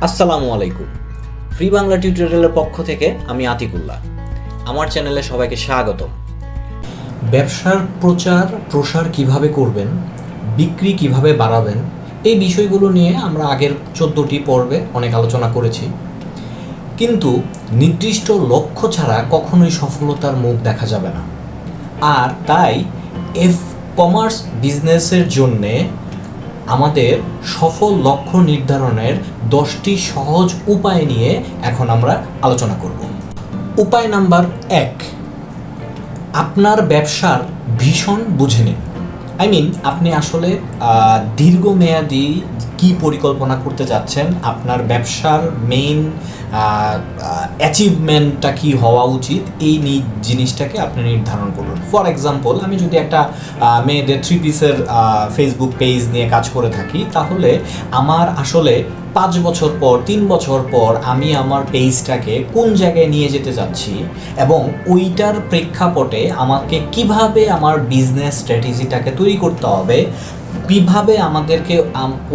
আসসালামু আলাইকুম। ফ্রি বাংলা টিউটোরিয়ালের পক্ষ থেকে আমি আতিকুল্লাহ। আমার চ্যানেলে সবাইকে স্বাগতম। ব্যবসার প্রচার, প্রসার কীভাবে করবেন, বিক্রি কীভাবে বাড়াবেন, এই বিষয়গুলো নিয়ে আমরা আগের চোদ্দোটি পর্বে অনেক আলোচনা করেছি। কিন্তু নির্দিষ্ট লক্ষ্য ছাড়া কখনোই সফলতার মুখ দেখা যাবে না। আর তাই এফ কমার্স বিজনেসের জন্যে আমাদের সফল লক্ষ্য নির্ধারণের দশটি সহজ উপায় নিয়ে এখন আমরা আলোচনা করব। উপায় নাম্বার এক, আপনার ব্যবসার ভীষণ বুঝে নিন। আই মিন আপনি আসলে দীর্ঘমেয়াদী কি পরিকল্পনা করতে যাচ্ছেন? আপনার ব্যবসার মেইন অ্যাচিভমেন্টটা কি হওয়া উচিত? এই জিনিসটাকে আপনি নির্ধারণ করুন। ফর এক্সাম্পল আমি যদি একটা মেয়েদের থ্রি পিসের ফেসবুক পেজ নিয়ে কাজ করে থাকি, তাহলে আমার আসলে পাঁচ বছর পর, তিন বছর পর আমি আমার পেজটাকে কোন জায়গায় নিয়ে যেতে যাচ্ছি এবং ওইটার প্রেক্ষাপটে আমাকে কীভাবে আমার বিজনেস স্ট্র্যাটেজিটাকে তৈরি করতে হবে কীভাবে আমাদেরকে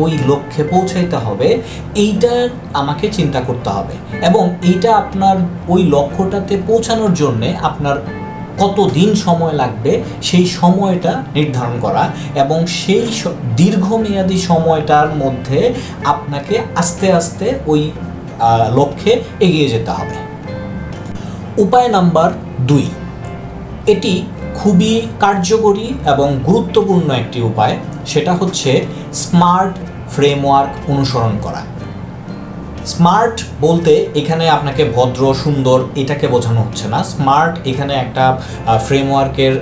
ওই লক্ষ্যে পৌঁছাইতে হবে, এইটা আমাকে চিন্তা করতে হবে। এবং এইটা আপনার ওই লক্ষ্যটাতে পৌঁছানোর জন্যে আপনার কত দিন সময় লাগবে, সেই সময়টা নির্ধারণ করা এবং সেই দীর্ঘমেয়াদী সময়টার মধ্যে আপনাকে আস্তে আস্তে ওই লক্ষ্যে এগিয়ে যেতে হবে। উপায় নাম্বার দুই। এটি খুবই কার্যকরী এবং গুরুত্বপূর্ণ একটি উপায়। সেটা হচ্ছে স্মার্ট ফ্রেমওয়ার্ক অনুসরণ করা। স্মার্ট বলতে এখানে আপনাকে ভদ্র, সুন্দর এটাকে বোঝানো হচ্ছে না। স্মার্ট এখানে একটা ফ্রেমওয়ার্কের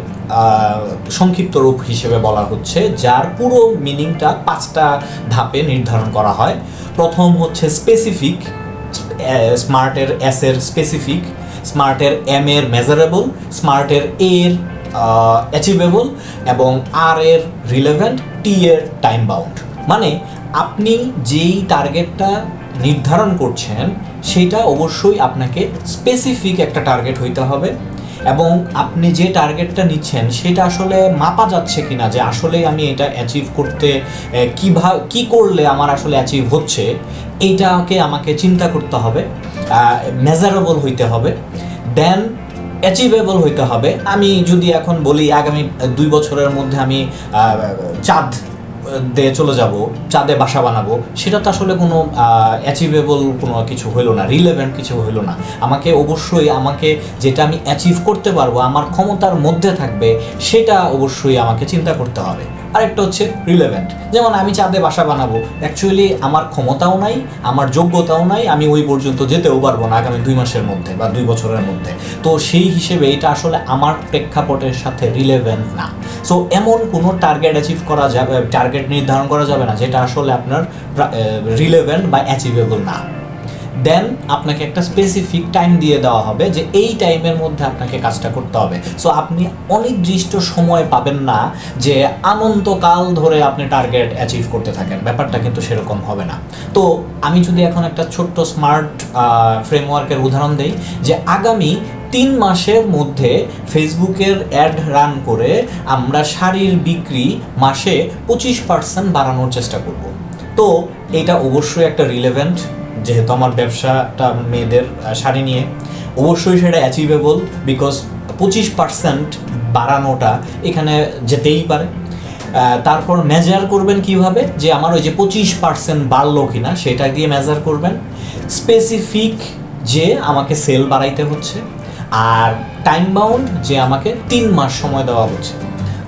সংক্ষিপ্ত রূপ হিসেবে বলা হচ্ছে, যার পুরো মিনিংটা পাঁচটা ধাপে নির্ধারণ করা হয়। প্রথম হচ্ছে স্পেসিফিক স্মার্টের এস এর স্পেসিফিক স্মার্টের এম এর মেজারেবল স্মার্টের এর অ্যাচিভেবল এবং আর এর রিলেভেন্ট টি এর টাইম বাউন্ড মানে আপনি যেই টার্গেটটা নির্ধারণ করছেন, সেটা অবশ্যই আপনাকে স্পেসিফিক একটা টার্গেট হইতে হবে এবং আপনি যে টার্গেটটা নিচ্ছেন, সেটা আসলে মাপা যাচ্ছে কিনা যে আসলে আমি এটা অ্যাচিভ করতে কীভাবে কী করলে আমার আসলে অ্যাচিভ হচ্ছে, এইটাকে আমাকে চিন্তা করতে হবে মেজারেবল হইতে হবে। দেন অ্যাচিভেবল হইতে হবে। আমি যদি এখন বলি, আগামী দুই বছরের মধ্যে আমি চাঁদ দিয়ে চলে যাব, চাঁদে বাসা বানাবো, সেটা তো আসলে কোনো অ্যাচিভেবল কোনো কিছু হইল না রিলেভেন্ট কিছু হইল না। আমাকে অবশ্যই আমাকে যেটা আমি অ্যাচিভ করতে পারব, আমার ক্ষমতার মধ্যে থাকবে, সেটা অবশ্যই আমাকে চিন্তা করতে হবে। আরেকটা হচ্ছে রিলেভেন্ট যেমন আমি চাঁদে বাসা বানাবো। অ্যাকচুয়ালি আমার ক্ষমতাও নাই, আমার যোগ্যতাও নাই, আমি ওই পর্যন্ত যেতেও পারব না আগামী দুই মাসের মধ্যে বা দুই বছরের মধ্যে। তো সেই হিসেবে এটা আসলে আমার প্রেক্ষাপটের সাথে রিলেভেন্ট না। সো এমন কোনো টার্গেট অ্যাচিভ করা যাবে টার্গেট নির্ধারণ করা যাবে না, যেটা আসলে আপনার রিলেভেন্ট বা অ্যাচিভেবল না। দেন আপনাকে একটা স্পেসিফিক টাইম দিয়ে দেওয়া হবে যে এই টাইমের মধ্যে আপনাকে কাজটা করতে হবে। সো আপনি অনির্দিষ্ট সময় পাবেন না যে আনন্তকাল ধরে আপনি টার্গেট অ্যাচিভ করতে থাকেন। ব্যাপারটা কিন্তু সেরকম হবে না। তো, আমি যদি এখন একটা ছোট্ট স্মার্ট ফ্রেমওয়ার্কের উদাহরণ দিই যে আগামী তিন মাসের মধ্যে ফেসবুকের অ্যাড রান করে আমরা শাড়ির বিক্রি মাসে পঁচিশ পার্সেন্ট বাড়ানোর চেষ্টা করব। তো, এটা অবশ্যই একটা রিলেভেন্ট যেহেতু আমার ব্যবসাটা মেয়েদের শাড়ি নিয়ে, অবশ্যই সেটা অ্যাচিভেবল বিকজ পঁচিশ পার্সেন্ট বাড়ানোটা এখানে যেতেই পারে। তারপর মেজার করবেন কীভাবে? যে আমার ওই যে পঁচিশ পার্সেন্ট বাড়লো কিনা, সেটা দিয়ে মেজার করবেন। স্পেসিফিক যে আমাকে সেল বাড়াইতে হচ্ছে, আর টাইম বাউন্ড যে আমাকে তিন মাস সময় দেওয়া হচ্ছে।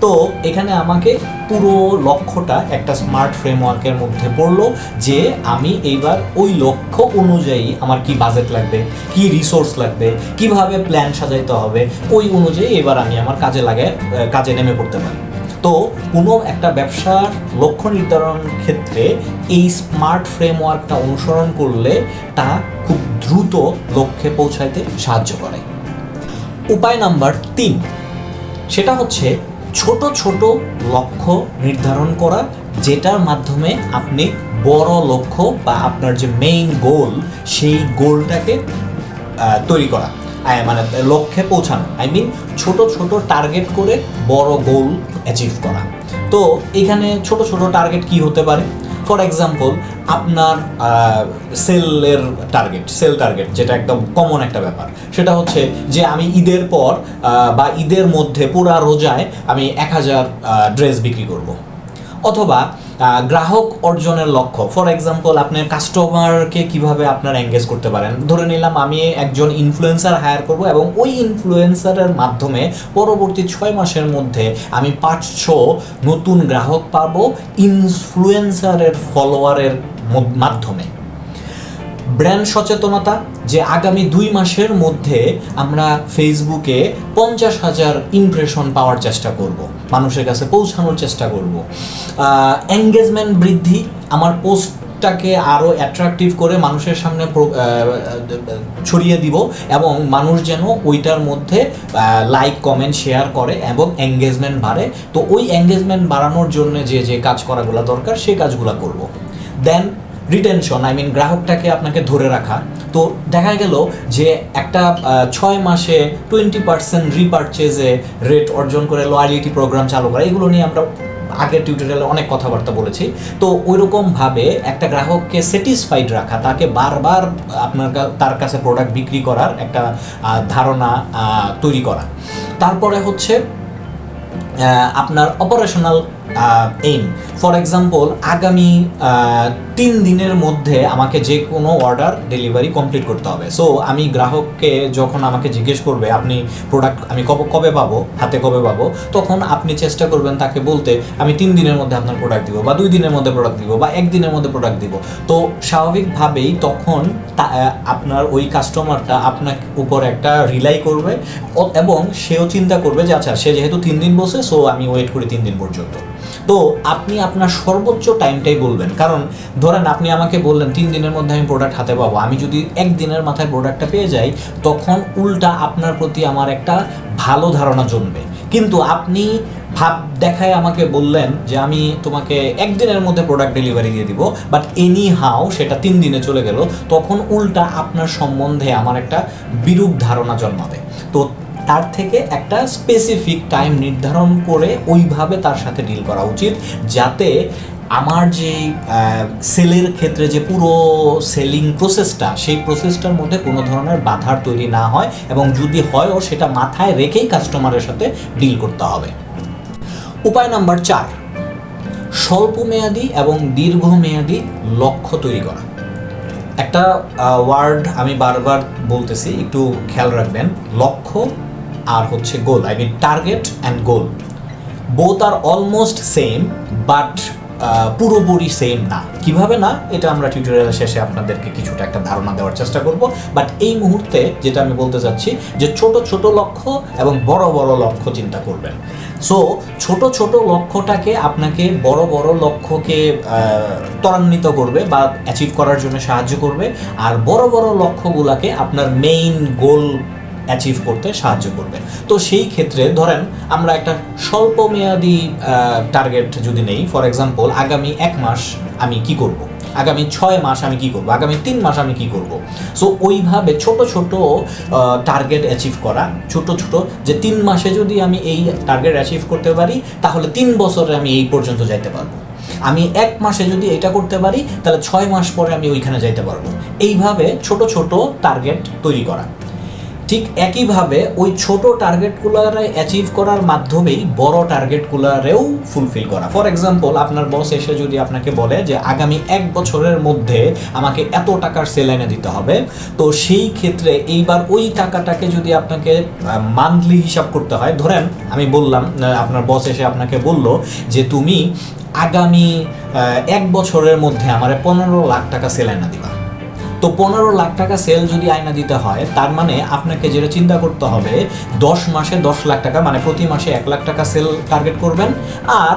তো এখানে আমাকে পুরো লক্ষ্যটা একটা স্মার্ট ফ্রেমওয়ার্কের মধ্যে পড়ল যে আমি এইবার ওই লক্ষ্য অনুযায়ী আমার কি বাজেট লাগবে, কি রিসোর্স লাগবে, কীভাবে প্ল্যান সাজাইতে হবে, ওই অনুযায়ী এবার আমি আমার কাজে লাগে কাজে নেমে পড়তে পারি। তো কোনো একটা ব্যবসার লক্ষ্য নির্ধারণ ক্ষেত্রে এই স্মার্ট ফ্রেমওয়ার্কটা অনুসরণ করলে তা খুব দ্রুত লক্ষ্যে পৌঁছাইতে সাহায্য করে। উপায় নাম্বার তিন, সেটা হচ্ছে ছোট ছোট লক্ষ্য নির্ধারণ করা, যেটার মাধ্যমে আপনি বড় লক্ষ্য বা আপনার যে মেইন গোল সেই গোলটাকে তৈরি করা। মানে লক্ষ্যে পৌঁছানো। আই মিন ছোট ছোট টার্গেট করে বড় গোল অ্যাচিভ করা। তো এখানে ছোট ছোট টার্গেট কি হতে পারে? ফর এক্সাম্পল, আপনার সেলের টার্গেট সেল টার্গেট যেটা একদম কমন একটা ব্যাপার। সেটা হচ্ছে যে আমি ঈদের পর বা ঈদের মধ্যে পুরা রোজায় আমি এক হাজার ড্রেস বিক্রি করব। অথবা গ্রাহক অর্জনের লক্ষ্য। ফর এক্সাম্পল আপনার কাস্টমারকে কীভাবে আপনার এঙ্গেজ করতে পারেন? ধরে নিলাম, আমি একজন ইনফ্লুয়েন্সার হায়ার করব এবং ওই ইনফ্লুয়েন্সারের মাধ্যমে পরবর্তী ছয় মাসের মধ্যে আমি পাঁচশো নতুন গ্রাহক পাবো ইনফ্লুয়েন্সারের ফলোয়ারের মাধ্যমে। ব্র্যান্ড সচেতনতা যে আগামী দুই মাসের মধ্যে আমরা ফেসবুকে পঞ্চাশ হাজার ইমপ্রেশন পাওয়ার চেষ্টা করব, মানুষের কাছে পৌঁছানোর চেষ্টা করব। এঙ্গেজমেন্ট বৃদ্ধি, আমার পোস্টটাকে আরও অ্যাট্রাকটিভ করে মানুষের সামনে ছড়িয়ে দিব এবং মানুষ যেন ওইটার মধ্যে লাইক কমেন্ট শেয়ার করে এবং এঙ্গেজমেন্ট বাড়ে। তো ওই এঙ্গেজমেন্ট বাড়ানোর জন্য যে যে কাজ করাগুলো দরকার, সেই কাজগুলো করব। দেন রিটেনশন আই মিন গ্রাহকটাকে আপনাকে ধরে রাখা। তো দেখা গেল যে একটা ছয় মাসে টোয়েন্টি পার্সেন্ট রিপারচেজে রেট অর্জন করে লয়ালিটি প্রোগ্রাম চালু করা, এগুলো নিয়ে আমরা আগের টিউটোরিয়ালে অনেক কথাবার্তা বলেছি। তো ওইরকমভাবে একটা গ্রাহককে স্যাটিসফাইড রাখা, তাকে বারবার আপনার তার কাছে প্রোডাক্ট বিক্রি করার একটা ধারণা তৈরি করা। তারপরে হচ্ছে আপনার অপারেশনাল এইম ফর এক্সাম্পল আগামী তিন দিনের মধ্যে আমাকে যে কোনো অর্ডার ডেলিভারি কমপ্লিট করতে হবে। সো আমি গ্রাহককে যখন আমাকে জিজ্ঞেস করবে, আপনি প্রোডাক্ট আমি কবে কবে পাবো? হাতে কবে পাবো? তখন আপনি চেষ্টা করবেন তাকে বলতে, আমি তিন দিনের মধ্যে আপনার প্রোডাক্ট দিব বা দুই দিনের মধ্যে প্রোডাক্ট দিব বা একদিনের মধ্যে প্রোডাক্ট দিব। তো স্বাভাবিকভাবেই তখন আপনার ওই কাস্টমারটা আপনার উপর একটা রিলাই করবে এবং সেও চিন্তা করবে যে আচ্ছা সে যেহেতু তিন দিন বসে সো আমি ওয়েট করি তিন দিন পর্যন্ত। তো আপনি আপনার সর্বোচ্চ টাইমটাই বলবেন। কারণ ধরেন আপনি আমাকে বললেন, তিন দিনের মধ্যে আমি প্রোডাক্ট হাতে পাবো। আমি যদি একদিনের মাথায় প্রোডাক্টটা পেয়ে যাই, তখন উল্টা আপনার প্রতি আমার একটা ভালো ধারণা জন্মে। কিন্তু আপনি ভাব দেখায় আমাকে বললেন যে, আমি তোমাকে একদিনের মধ্যে প্রোডাক্ট ডেলিভারি দিয়ে দিব। বাট এনি হাও সেটা তিন দিনে চলে গেল, তখন উল্টা আপনার সম্বন্ধে আমার একটা বিরূপ ধারণা জন্মাবে। তো তার থেকে একটা স্পেসিফিক টাইম নির্ধারণ করে ওইভাবে তার সাথে ডিল করা উচিত, যাতে আমার যে সেলের ক্ষেত্রে যে পুরো সেলিং প্রসেসটা সেই প্রসেসটার মধ্যে কোনো ধরনের বাধার তৈরি না হয় এবং যদি হয়ও সেটা মাথায় রেখেই কাস্টমারের সাথে ডিল করতে হবে। উপায় নাম্বার চার স্বল্পমেয়াদী এবং দীর্ঘমেয়াদী লক্ষ্য তৈরি করা। একটা ওয়ার্ড আমি বারবার বলতেছি, একটু খেয়াল রাখবেন, লক্ষ্য আর হচ্ছে goal I mean target and goal both are almost same but পুরোপুরি সেম না। কীভাবে না? এটা আমরা টিউটোরিয়ালের শেষে আপনাদেরকে কিছুটা একটা ধারণা দেওয়ার চেষ্টা করব। বাট এই মুহূর্তে যেটা আমি বলতে চাচ্ছি, যে ছোট ছোট লক্ষ্য এবং বড় বড় লক্ষ্য চিন্তা করবেন। সো ছোট ছোট লক্ষ্যটাকে আপনাকে বড় বড় লক্ষ্যকে ত্বরান্বিত করবে বা অ্যাচিভ করার জন্য সাহায্য করবে। আর বড় বড় লক্ষ্যগুলোকে আপনার মেইন গোল অ্যাচিভ করতে সাহায্য করবে। তো সেই ক্ষেত্রে ধরেন আমরা একটা স্বল্পমেয়াদী টার্গেট যদি নেই ফর এক্সাম্পল আগামী এক মাস আমি কি করব? আগামী ছয় মাস আমি কি করব? আগামী তিন মাস আমি কি করব? সো ওইভাবে ছোট ছোট টার্গেট অ্যাচিভ করা, ছোট ছোট, যে তিন মাসে যদি আমি এই টার্গেট অ্যাচিভ করতে পারি, তাহলে তিন বছরে আমি এই পর্যন্ত যাইতে পারব। আমি এক মাসে যদি এটা করতে পারি, তাহলে ছয় মাস পরে আমি ওইখানে যাইতে পারব। এইভাবে ছোট ছোট টার্গেট তৈরি করা। ঠিক একইভাবে ওই ছোট টার্গেটগুলারে অ্যাচিভ করার মাধ্যমেই বড় টার্গেটগুলারেও ফুলফিল করা। ফর এক্সাম্পল আপনার বস এসে যদি আপনাকে বলে যে, আগামী এক বছরের মধ্যে আমাকে এত টাকার সেল এনে দিতে হবে। তো সেই ক্ষেত্রে এইবার ওই টাকাটাকে যদি আপনাকে মান্থলি হিসাব করতে হয়, ধরেন আমি বললাম আপনার বস এসে আপনাকে বলল যে, তুমি আগামী এক বছরের মধ্যে আমার পনেরো লাখ টাকা সেল এনে দিবা। তো পনেরো লাখ টাকা সেল যদি আয়না দিতে হয়, তার মানে আপনাকে যেটা চিন্তা করতে হবে, দশ মাসে দশ লাখ টাকা মানে প্রতি মাসে এক লাখ টাকা সেল টার্গেট করবেন, আর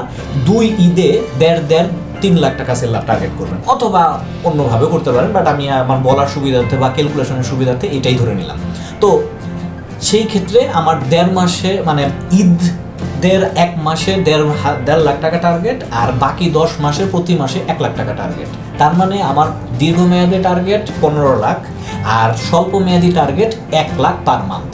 দুই ঈদে দেড় দেড় তিন লাখ টাকা সেল টার্গেট করবেন, অথবা অন্যভাবে করতে পারেন বাট আমি আমার বলার সুবিধার্থে বা ক্যালকুলেশনের সুবিধার্থে এটাই ধরে নিলাম। তো সেই ক্ষেত্রে আমার দেড় মাসে মানে ঈদ দেড় এক মাসে দেড় দেড় লাখ টাকা টার্গেট আর বাকি দশ মাসে প্রতি মাসে এক লাখ টাকা টার্গেট তার মানে আমার দীর্ঘমেয়াদী টার্গেট পনেরো লাখ আর স্বল্প মেয়াদী টার্গেট এক লাখ পার মান্থ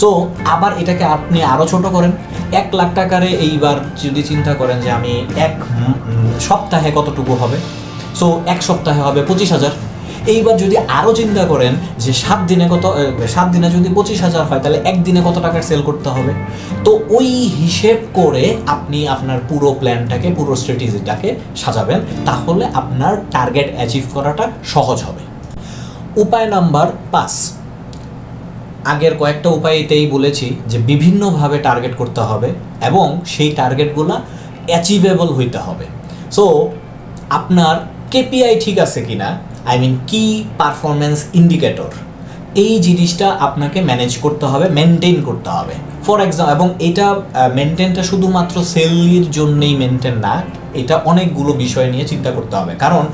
সো আবার এটাকে আপনি আরও ছোট করেন। এক লাখ টাকারে এইবার যদি চিন্তা করেন যে আমি এক সপ্তাহে কতটুকু হবে? সো এক সপ্তাহে হবে পঁচিশ হাজার। এইবার যদি আরও চিন্তা করেন যে সাত দিনে কত সাত দিনে যদি পঁচিশ হাজার হয়, তাহলে একদিনে কত টাকার সেল করতে হবে? তো ওই হিসেব করে আপনি আপনার পুরো প্ল্যানটাকে পুরো স্ট্র্যাটেজিটাকে সাজাবেন, তাহলে আপনার টার্গেট অ্যাচিভ করাটা সহজ হবে। উপায় নাম্বার পাঁচ। আগের কয়েকটা উপায়তেই বলেছি যে বিভিন্নভাবে টার্গেট করতে হবে এবং সেই টার্গেটগুলো অ্যাচিভেবল হইতে হবে। সো আপনার কেপিআই ঠিক আছে কিনা? আই মিন কি পারফরমেন্স ইন্ডিকেটর এই জিনিসটা আপনাকে ম্যানেজ করতে হবে মেনটেন করতে হবে। ফর এক্সাম্পল এবং এটা মেনটেনটা শুধুমাত্র সেলের জন্যেই মেনটেন না, এটা অনেকগুলো বিষয় নিয়ে চিন্তা করতে হবে। কারণ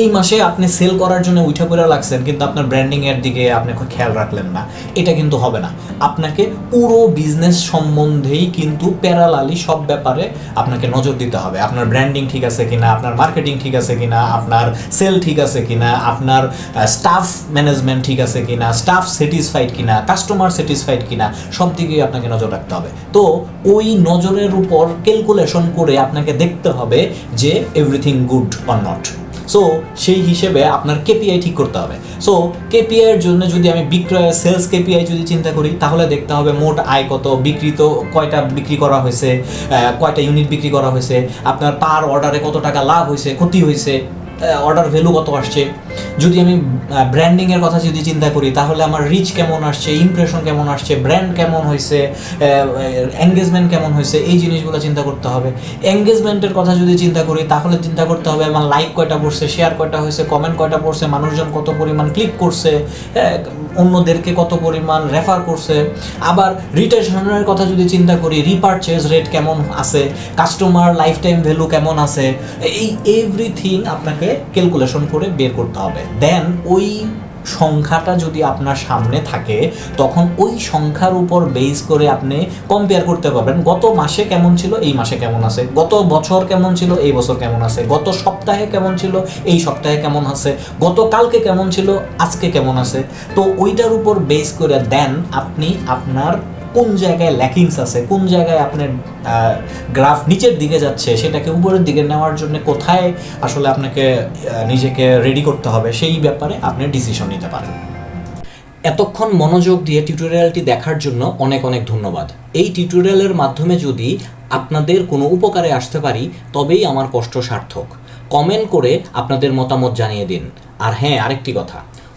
এই মাসে আপনি সেল করার জন্য উঠে পড়ে লাগছেন, কিন্তু আপনার ব্র্যান্ডিং এর দিকে আপনি খেয়াল রাখলেন না। এটা কিন্তু হবে না। আপনাকে পুরো বিজনেস সম্বন্ধেই কিন্তু প্যারালালি সব ব্যাপারে আপনাকে নজর দিতে হবে। আপনার ব্র্যান্ডিং ঠিক আছে কিনা, আপনার মার্কেটিং ঠিক আছে কিনা, আপনার সেল ঠিক আছে কিনা, আপনার স্টাফ ম্যানেজমেন্ট ঠিক আছে কিনা স্টাফ স্যাটিসফাইড কিনা কাস্টমার স্যাটিসফাইড কিনা, সব দিকেই আপনাকে নজর রাখতে হবে। তো ওই নজরের উপর ক্যালকুলেশন করে আপনাকে দেখতে হবে যে everything good or not so সেই হিসেবে আপনার কেপিআই ঠিক করতে হবে। সো কেপিআই এর জন্য যদি আমি বিক্রয় সেলস কেপিআই যদি চিন্তা করি, তাহলে দেখতে হবে মোট আয় কত, বিক্রিত কয়টা বিক্রি করা হয়েছে কয়টা ইউনিট বিক্রি করা হয়েছে, আপনার পার অর্ডারে কত টাকা লাভ হয়েছে, ক্ষতি হয়েছে। অর্ডার ভ্যালু কত আসছে? যদি আমি ব্র্যান্ডিংয়ের কথা যদি চিন্তা করি, তাহলে আমার রিচ কেমন আসছে ইমপ্রেশন কেমন আসছে ব্র্যান্ড কেমন হয়েছে এঙ্গেজমেন্ট কেমন হয়েছে, এই জিনিসগুলো চিন্তা করতে হবে। এঙ্গেজমেন্টের কথা যদি চিন্তা করি, তাহলে চিন্তা করতে হবে আমার লাইক কয়টা পড়ছে শেয়ার কয়টা হয়েছে কমেন্ট কয়টা পড়ছে, মানুষজন কত পরিমাণ ক্লিক করছে অন্যদেরকে কত পরিমাণ রেফার করছে। আবার রিটেনশনের কথা যদি চিন্তা করি রিপারচেজ রেট কেমন আছে? কাস্টমার লাইফ টাইম ভ্যালু কেমন আছে? এই এভরিথিং আপনাকে ক্যালকুলেশন করে বের করতে হবে। দেন ওই সংখ্যাটা যদি আপনার সামনে থাকে, তখন ওই সংখ্যার উপর বেস করে আপনি কম্পেয়ার করতে পারবেন, গত মাসে কেমন ছিল, এই মাসে কেমন আছে, গত বছর কেমন ছিল, এই বছর কেমন আছে, গত সপ্তাহে কেমন ছিল, এই সপ্তাহে কেমন আছে, গত কালকে কেমন ছিল, আজকে কেমন আছে। তো ওইটার উপর বেস করে দেন আপনি আপনার কোন জায়গায় ল্যাকিংস আছে, কোন জায়গায় আপনার গ্রাফ নিচের দিকে যাচ্ছে, সেটাকে উপরের দিকে নেওয়ার জন্য কোথায় আসলে আপনাকে নিজেকে রেডি করতে হবে, সেই ব্যাপারে আপনি ডিসিশন নিতে পারেন। এতক্ষণ মনোযোগ দিয়ে টিউটোরিয়ালটি দেখার জন্য অনেক অনেক ধন্যবাদ। এই টিউটোরিয়ালের মাধ্যমে যদি আপনাদের কোনো উপকারে আসতে পারি, তবেই আমার কষ্ট সার্থক। কমেন্ট করে আপনাদের মতামত জানিয়ে দিন। আর হ্যাঁ আরেকটি কথা।